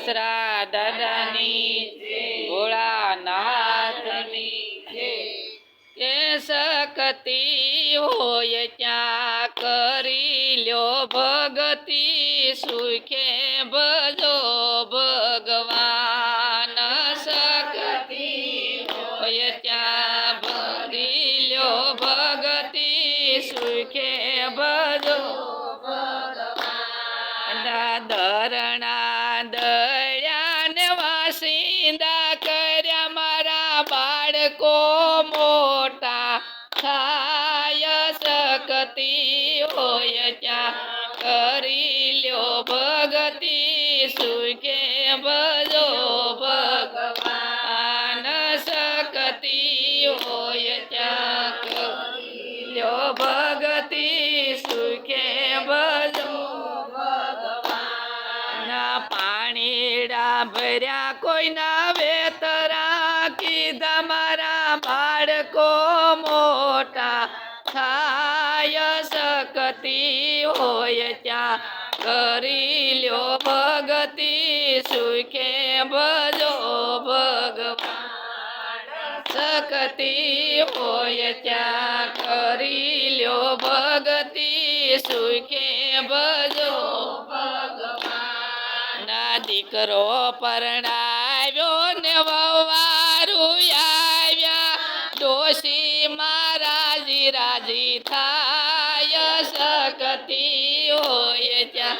દસરા દાદાની ભોળાનાથની કે સકતી હોય ત્યાં કરી લ્યો ભગતી સુખે ભજો ભગવાન. સકતી હોય ત્યાં ભરી લ્યો ભગતી સુખે ભજો બાળકો મોટા થાય શકતી હોય ત્યાં. કરી લ્યો ભગતિ સુખે ભજો ભગવાન? શકતી હોય ત્યાં. કરી લ્યો ભગતિ સુખે ભજો ભગવાન? પાણીડા ભર્યા કોઈના વેતરા કીધા મારા બાળકો મોટા થાય શકતી હોય ત્યાં. કરી લ્યો ભગતી સુખે ભજો ભગવાન. શકતી હોય ત્યાં. કરી લ્યો ભગતી સુખે ભજો ના દીકરો પરણાવ્યો ને વવારું આવ્યા. ડોશી મહારાજી રાજી થાય શકતી હોય ત્યાં.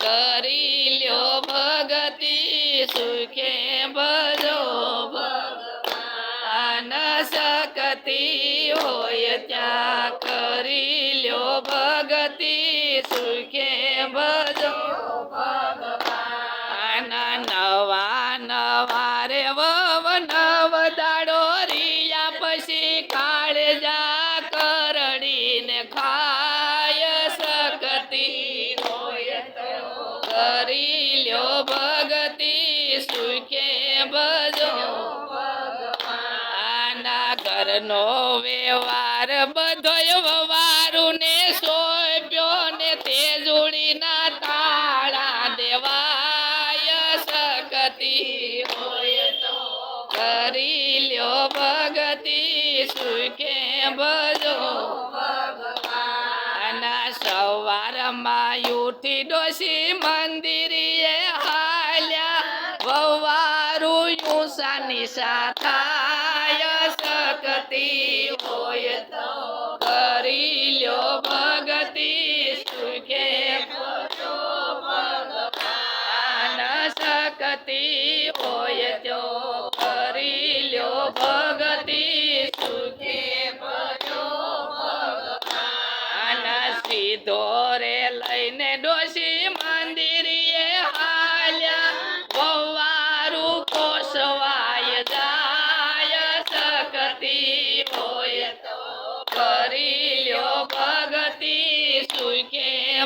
કરી લ્યો ભગતી સુખે ભજો ભગવાન. શકતી હોય ત્યાં. કરી લ્યો ભગતી સુખે ભજો આના નવા નવા કરી લ્યો ભગતી, સુખે ભજો. આના ઘરનો વ્યવહાર બધો વવારું ને સોંપ્યો ને તે જોડીના તાળા દેવાય શકતી કરી લ્યો ભગતી, સુખે ભજો. સવારમાં ડોશી મંદિરે હાલ્યા. વવારું યુસા સાથાય થાય શકતી હોય તો.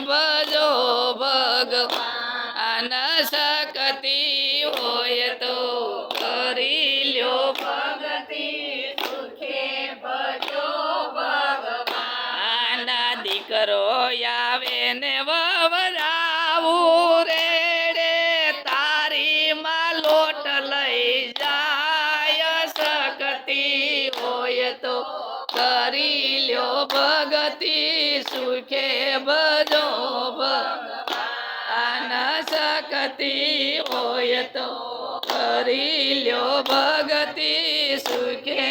ભજો ભગવાન શકતી હોય તો કરી લ્યો ભગતી સુખે ભજો ભગવાન. દીકરો આવે ને કરી લ્યો ભગતિ સુખે ભજો ભગવાન. શકતી હોય તો કરી લ્યો ભગતિ સુખે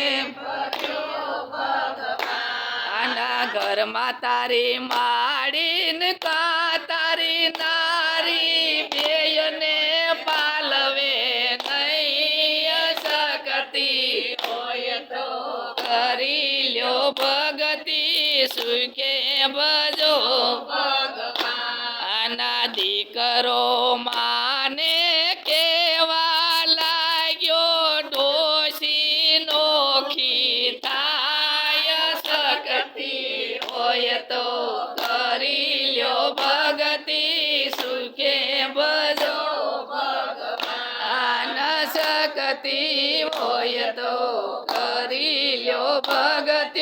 ઘરમાં તારી માડીન કા તારી નારી સુખે ભજો. આના દીકરો માને કેવા લાગ્યો? ડોશી નોખી થાય શકતી હોય તો કરી લ્યો ભગતી સુખે ભજો ભગવાન. શકતી હોય તો કરી લ્યો ભગતી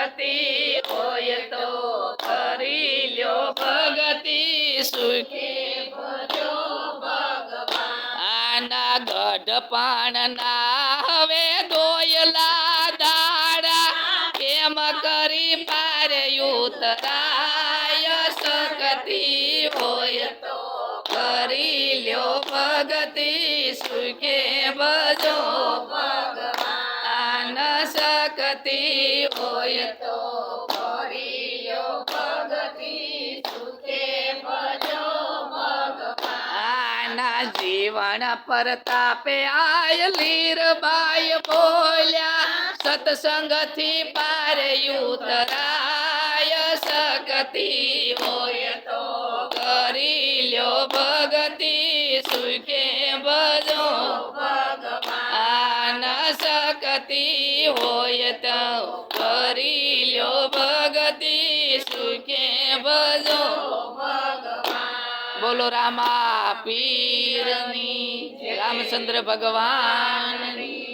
શક્તિ હોય તો કરી લ્યો ભગતી સુખી આના ગઢ ના હવે દોયલા દાડા. કેમ કરી પારે ઉતરાય શકતી હોય તો કરી લ્યો ભગતી સુખે ભજો જીવન પરતાપે આય લીરબાઈ બોલ્યા, સત્સંગથી પારે ઉતરાય સગતિ હોય તો કરી લ્યો ભગતિ સુખે બજો ભગવાન, સગતિ હોય તો કરી લ્યો ભગતિ સુખે ભજો બોલો રામા પીરની રામચંદ્ર ભગવાનની.